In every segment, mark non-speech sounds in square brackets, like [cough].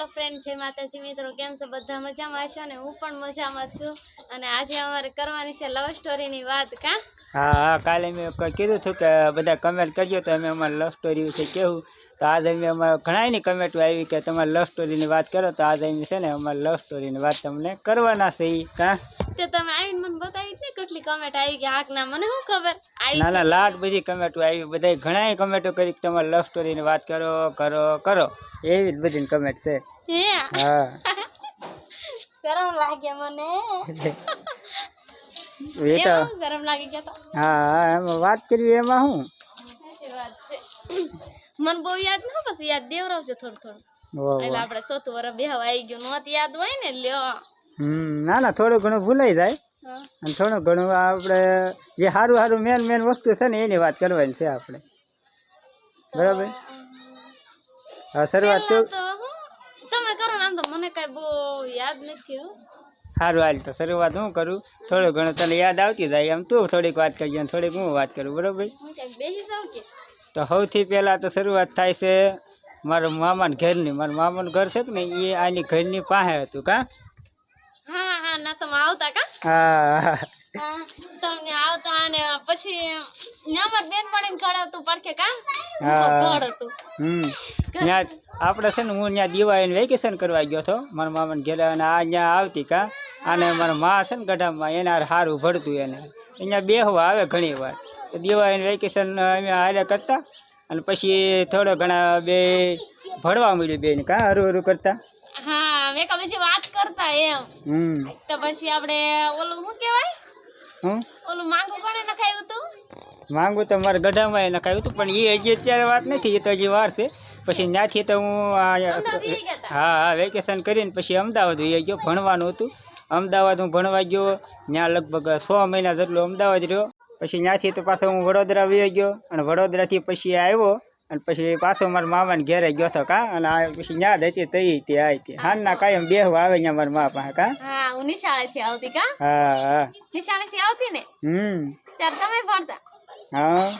Hello friend જય માતાજી મિત્રો કેમ છો? બધા મજામાં હશો ને? હું પણ મજામાં છું. અને આજે અમારે કરવાની છે લવ સ્ટોરીની વાત કા? હા હા કાલે મેં કીધું હતું કે બધા કમેન્ટ કરજો તો અમે અમારી લવ સ્ટોરી વિશે કહેવું તો આજે અમે અમારે ઘણાની કમેન્ટો આવી કે તમારી લવ સ્ટોરીની વાત કરો તો આજે અમે છે ને અમારી લવ સ્ટોરીની વાત તમને કરવાના છે એ કા? તે તમે આવીને મને બતાવી કેટલી કમેન્ટ આવી કે હાક ના મને શું ખબર? આવી ના ના લાખ બધી કમેન્ટો આવી બધા ઘણાય કમેન્ટો કરી કે તમારી લવ સ્ટોરીની વાત કરો કરો કરો. એવી જ બધી કમેન્ટ છે. હે? હા. [laughs] શરમ લાગે મને. [laughs] એ તો એમાં હું શરમ લાગી ગયા તો? હા હા એમાં વાત કરવી એમાં શું? વાત છે. મને બહુ યાદ ન પછી યાદ થોડું થોડું. એટલે. આપણે સોતું વરસ બેહવા આવી ગયું. નોત યાદ હોય ને લ્યો. હમ ના ના થોડું ઘણું ભૂલાઈ જાય. અને થોડું ઘણું આપણે જે સારું સારું મેન મેન વસ્તુ છે ને એની વાત કરવાની છે આપણે. બરાબર? હવે શરૂઆત પહેલા તું તો હું તમે કરો ને આમ તો મને કઈ બહુ યાદ નથી હો. સારું હાલ તો શરૂઆત હું કરું? થોડું ઘણું તને યાદ આવતી જાય એમ. તું થોડીક વાત કરજે અને થોડીક હું વાત કરું બરાબર? હું ક્યાંક બેસી જાઉં કે? તો સૌથી પહેલાં તો શરૂઆત થાય છે મારા મામાના ઘરની. મારા મામાનું ઘર છે કે ને એ આની ઘરની પાસે હતું કાં? હા હા આવતા કા? હા. તમને આવતા અને પછી ન્યામર બેન પડીને ઘર હતું પડખે કા? હું. હા. હતું. હમ. આપણે છે ને હું ત્યાં દિવાળીને વેકેશન કરવા ગયો હતો. મારા મામાને ઘેલા અને આ ત્યાં આવતી કા? અને મારા મા છે ને ગઢામાં એને સારું ભળતું એને. અહીંયા બેહવા આવે ઘણી વાર. તો દિવાળીને વેકેશન અમે હારે કરતા. અને પછી થોડો ઘણા બે ભણવા મળ્યું બેન કા હરું હરું કરતા. મેં કરતા એમ. હમ. તો પછી આપણે ઓલું શું કહેવાય? હું ઓલું માંગુ કોને નખાયું હતું માંગુ તો મારા ગઢામાં એ નખાયું હતું પણ એ હજી અત્યારે વાત નથી એ તો હજી વાર છે. પછી ત્યાંથી તો હું? હા હા વેકેશન કરીને પછી અમદાવાદ વહી ગયો ભણવાનું હતું. અમદાવાદ હું ભણવા ગયો ત્યાં લગભગ સો મહિના જેટલો અમદાવાદ રહ્યો. પછી ત્યાંથી તો પાછો હું વડોદરા વહી ગયો અને વડોદરાથી પછી આવ્યો. અને પછી પાછો મારા મામાને ઘેરે ગયો હતો કા? અને આ પછી યાદ હતી તઈ તે આવી હતી કઈ કાયમ બેહવા આવે ને મારા મા પાસે કા? હા હું નિશાળેથી આવતી કા? હા હા. નિશાળેથી આવતી ને? હમ. ત્યારે તમે ભણતા? હા.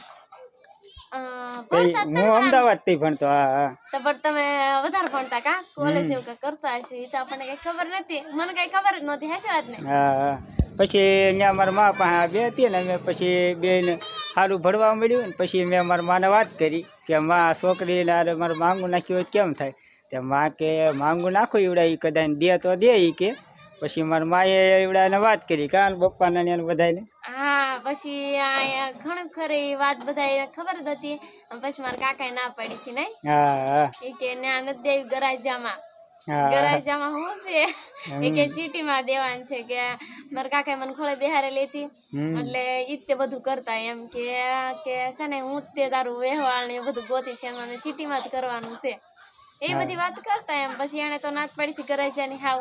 હું અમદાવાદથી ભણતો હા તો પણ તમે વધારે ભણતા કા? કોલેજ એવું કઈ કરતા હશો? એ તો આપણને કઈ ખબર નથી. મને કઈ ખબર જ નહોતી હશે વાત ને હા. પછી અહીંયા મારા મા પાસે બે હતી ને મેં પછી બેન સારું ભણવા મળ્યું ને પછી મેં મારા માને વાત કરી કે માં છોકરીને હારે મારે માંગુ નાખ્યું હોય કેમ થાય? તે માં કે માંગુ નાખો એવડા એ કદાચ દે તો દે એ કે. પછી મારા માએ એવડાને વાત કરી કારણ પપ્પાને બધાને હા પછી આ ઘણું ખરી વાત બધા ખબર જ હતી. પછી મારા કાકાએ ના પાડી હતી નહીં? હા એ કે ના નથી દેવી ગરાજામાં ગરાજામાં હું. છે? એ કે સિટીમાં દેવાનું છે કે મારા કાકા મને ખોળે બિહારે લેતી એટલે ઈ તે બધું કરતા એમ કે કે છે ને હું તે તારું વ્યવહાર ને બધું ગોતી છે મને સિટીમાં જ કરવાનું છે. એ બધી વાત કરતા એમ. પછી એને તો નાતથી ગરાજાની હાવ.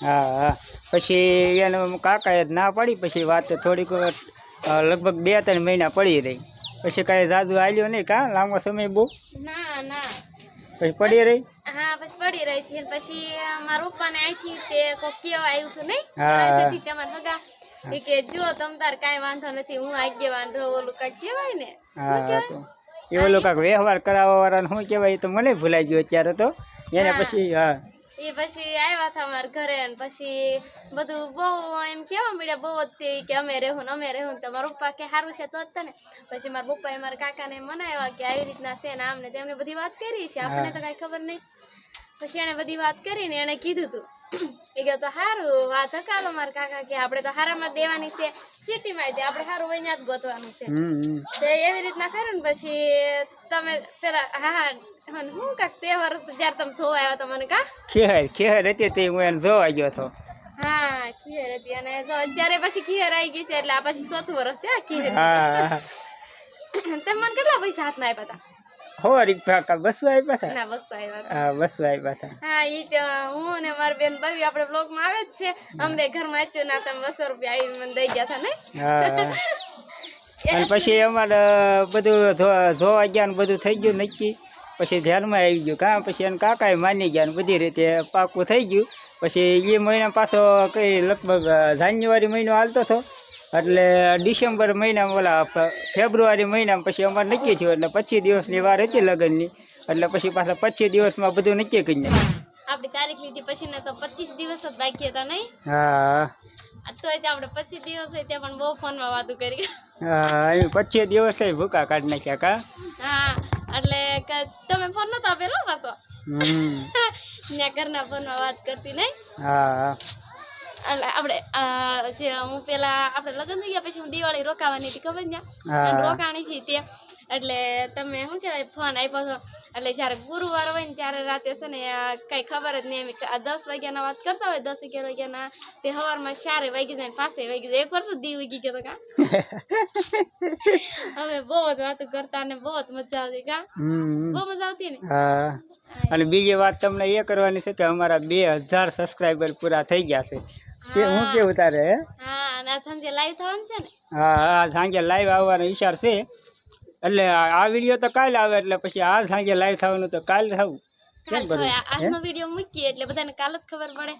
હા પછી એને કાકાએ ના પડી પછી વાત થોડીક લગભગ બે ત્રણ મહિના પડી રહી. પછી કાંઈ જાદુ હાલ્યો નહીં કાં? લાંબો સમય બહુ? ના ના. પછી પડી રહી? હા પછી પડી રહી છે. પછી મારા પપ્પાને અહીંથી તે કોક કેવા આવ્યું હતું નહીં? હા. તમારા હગા? કે જો તમ તાર કાંઈ વાંધો નથી. હું આગેવાન રહું. ઓલું કાંઈક કહેવાય ને? હા તો. એ ઓલો કાંક વ્યવહાર કરાવવા વાળાને શું કહેવાય? તો મને ભૂલાઈ ગયો અત્યારે તો. એને પછી હા. એ પછી આવ્યા હતા અમારા ઘરે અને પછી બધું બહુ એમ કેવા મળ્યા બહુ જ કે અમે રહેવું ને અમે રહેવું ને તો મારા પપ્પા કે સારું છે તો જ ને પછી મારા પપ્પાએ મારા કાકાને મનાવ્યા કે આવી રીતના છે ને આમને તેમને બધી વાત કરી છે આપણને તો કાંઈ ખબર નહીં. પછી એણે બધી વાત કરીને એણે કીધું હતું એ કહે તો સારું વાત હકાલો મારા કાકા કે આપણે તો હારામાં દેવાની છે સિટીમાં દે આપણે સારું અહીંયા જ ગોતવાનું છે. તો એવી રીતના કર્યું ને પછી તમે પેલા હા હા અને હું કાંક તહેવાર હતો જ્યારે તમે જોવા આવ્યા હતા મને કા? ખેર ખેર હતી તે હું એને જોવા ગયો હતો. હા ખીર હતી. અને જો અત્યારે પછી ખીર આવી ગઈ છે એટલે આ પછી ચોથું વર્ષ છે આ ખીર [coughs] તમે મને કેટલા પૈસા હાથમાં આપ્યા હતા? હો રીક્ષા બસો આવ્યા હતા? ના બસો આવ્યા હતા. હા બસો આવ્યા હતા. હા ઈ તો હું અને મારી બેન બવી આપણે બ્લોગમાં આવે જ છે. અમે ઘરમાં આચ્યો ના તમે બસો રૂપિયા આવી મને દઈ ગયા હતા ને? [laughs] અને પછી અમારે બધું જોવા ગયા ને બધું થઈ ગયું નક્કી. પછી ધ્યાનમાં આવી ગયું કાં પછી એને કાકાએ માની ગયા ને બધી રીતે પાકું થઈ ગયું. પછી એ મહિના પાછો કઈ લગભગ જાન્યુઆરી મહિનો હાલતો હતો. એટલે ડિસેમ્બર મહિનામાં ઓલા ફેબ્રુઆરી મહિનામાં પછી અમારે નક્કી થયું એટલે પચીસ દિવસની વાર હતી લગ્નની. એટલે પછી પાછા પચીસ દિવસમાં બધું નક્કી કરી નાખ્યું. આપણી તારીખ લીધી પછી ને તો પચીસ દિવસ જ બાકી હતા નહીં? હા. તોય આપણે પચીસ દિવસ ત્યાં પણ બહુ ફોનમાં વાતો કરી. હા પચીસ દિવસે ભૂકા કાઢી નાખ્યા કા? હા. એટલે તમે ફોન નતો આપેલો પાછો? ત્યાં [laughs] ઘરના ફોનમાં વાત કરતી નહીં હા એટલે આપણે હું પેલા આપણે લગ્ન થઈ ગયા પછી હું દિવાળી રોકાવાની હતી ખબર ને. રોકાણી હતી તે એટલે તમે શું કહેવાય ફોન આપ્યો છો. એટલે જ્યારે ગુરુવાર હોય ને ત્યારે રાતે છે ને આ કઈ ખબર જ નહીં એમ આ દસ વાગ્યાના વાત કરતા હોય દસ અગિયાર વાગ્યાના તે સવારમાં ચારે વાગી જાય ને પાસે વાગી જાય. એક વાર તો દી ઉગી ગયો તો કા? [laughs] હવે બહુ જ વાતો કરતા ને બહુ જ મજા આવતી કા? હમ. બહુ મજા આવતી ને? હા. અને બીજી વાત તમને એ કરવાની છે કે અમારા બે હજાર સબસ્ક્રાઈબર પૂરા થઈ ગયા છે. તે હું કેવું તારે? હે હા અને આ સાંજે લાઈવ થવાનું છે ને? હા હા સાંજે લાઈવ આવવાનો વિચાર છે. એટલે આ વીડિયો તો કાલે આવે, એટલે પછી આ સાંજે લાઈવ થવાનું તો કાલે થવું. આજનો વીડિયો મૂકીએ એટલે બધાને કાલ જ ખબર પડે.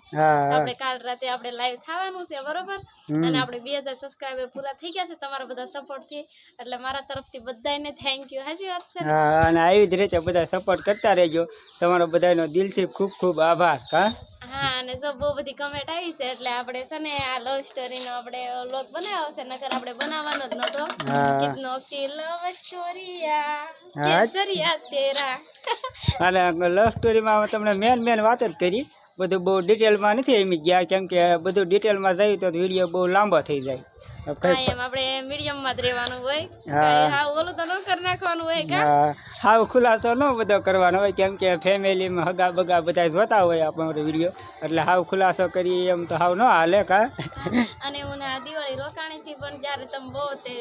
આપણે કાલ રાતે આપણે લાઈવ થવાનું છે બરોબર? અને આપણે બે હજાર સબસ્ક્રાઈબર પૂરા થઈ ગયા છે તમારા બધા સપોર્ટથી. એટલે મારા તરફથી બધાને થેન્ક યુ હાજી વાત છે અને આવી જ રીતે બધા સપોર્ટ કરતા રહેજો. તમારો બધાનો દિલથી ખૂબ ખૂબ આભાર હા? હા અને જો બહુ બધી કમેન્ટ આવી છે એટલે આપણે છે ને આ લવ સ્ટોરી નો આપણે લોક બનાવ્યો છે નકર આપણે બનાવવાનો જ નતો કિતનો કે લવ સ્ટોરીયા હા. અને લવ સ્ટોરીમાં તમને મેન મેન વાત જ કરી. બધું બહુ ડિટેલમાં નથી એમ ગયા કેમ કે બધું ડિટેલમાં જાય તો વીડિયો બહુ લાંબો થઈ જાય. હાવ ખુલાસો ન બધો કરવાનો હોય કેમ કે ફેમિલીમાં હગા બગા બધા જોતા હોય આપણો વીડિયો એટલે હાવ ખુલાસો કરી એમ તો હાવ ન હાલે કા. અને હું દિવાળી રોકાણી થી પણ જ્યારે તમે બહુ તે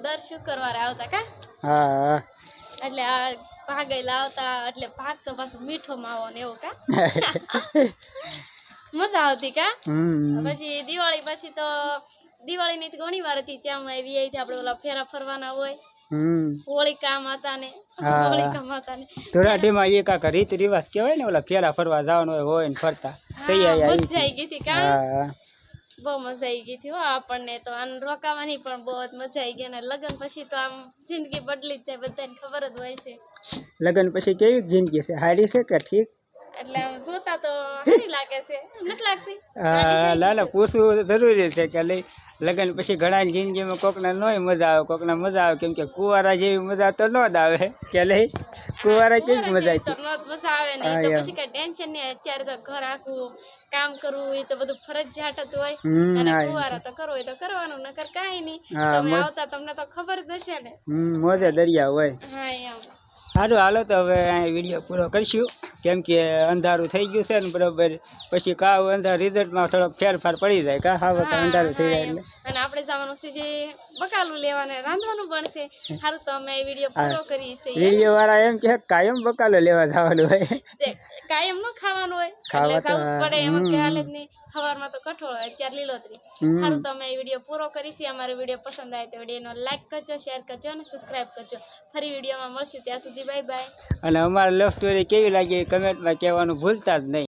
દર શુક્રવારે આવતા કા? હા. એટલે આ ભાગે લાવતા એટલે ભાગ તો પાછું મીઠો માવો ને એવું કા? [laughs] મજા આવતી કા? પછી દિવાળી પછી તો દિવાળી ની ઘણી વાર હતી ત્યાં આવી આવી આપણે ઓલા ફેરા ફરવાના હોય. હોળિકા માતા ને હોળીકા માતા ને ધોરાટીમાં રીત રિવાજ કહેવાય ને ઓલા ફેરા ફરવા જવાનું હોય ને ફરતા. તૈયારી મજા આવી ગઈ હતી કા? બહુ મજા આવી ગઈ હતી હો આપણને તો. અને રોકાવાની પણ બહુ જ મજા આવી ગઈ અને લગ્ન પછી તો આમ જિંદગી બદલી જ જાય બધાને ખબર જ હોય છે. લગ્ન પછી કેવી જિંદગી છે? હારી છે કે ઠીક? એટલે આમ જોતા તો હારી લાગે છે. નથી લાગતી? લાલા પૂછવું જરૂરી છે કે લઈ લગ્ન પછી ઘણા જિંદગીમાં કોકને નોય મજા આવે કોકને મજા આવે. કેમ કે કુંવારા જેવી મજા તો ન જ આવે. કે લઈ કુંવારા કેવી મજા આવે મજા આવે ને. પછી કઈ ટેન્શન નહીં અત્યારે તો ઘર આખું કામ કરવું એ તો બધું ફરજિયાત હતું હોય. અને હા તો કરવો હોય તો કરવાનું નકર કાંઈ નહીં. તમે આવતા તમને તો ખબર જ હશે ને. મોજે દરિયા હોય. હા એમ. સારું હાલો તો હવે અહીં વીડિયો પૂરો કરીશું. કેમ કે અંધારું થઈ ગયું છે ને બરોબર. પછી કાવ અંધાર રિઝલ્ટમાં થોડોક ફેરફાર પડી જાય. કા હા અંધારું થઈ જાય એટલે. અને આપણે જવાનું છે જે બકાલું લેવાને રાંધવાનું પણ છે. સારું તો અમે વીડિયો પૂરો કરી છે વીડિયો વાળા એમ કે કાયમ બકાલો લેવા જવાનું હોય. કાયમનું ખાવાનું હોય. એટલે સાઉથ પડે એમ કે હાલે જ નહીં. સવારમાં તો કઠોળ હોય અત્યારે લીલોતરી સારું તમે વીડિયો પૂરો કરીશી. અમારો વીડિયો પસંદ આવે તો વિડીયોનો લાઈક કરજો શેર કરજો અને સબસ્ક્રાઇબ કરજો. ફરી વિડીયોમાં મળશું. ત્યાં સુધી બાય બાય અને અમારી લવ સ્ટોરી કેવી લાગી કમેન્ટમાં કહેવાનું ભૂલતા જ નહીં.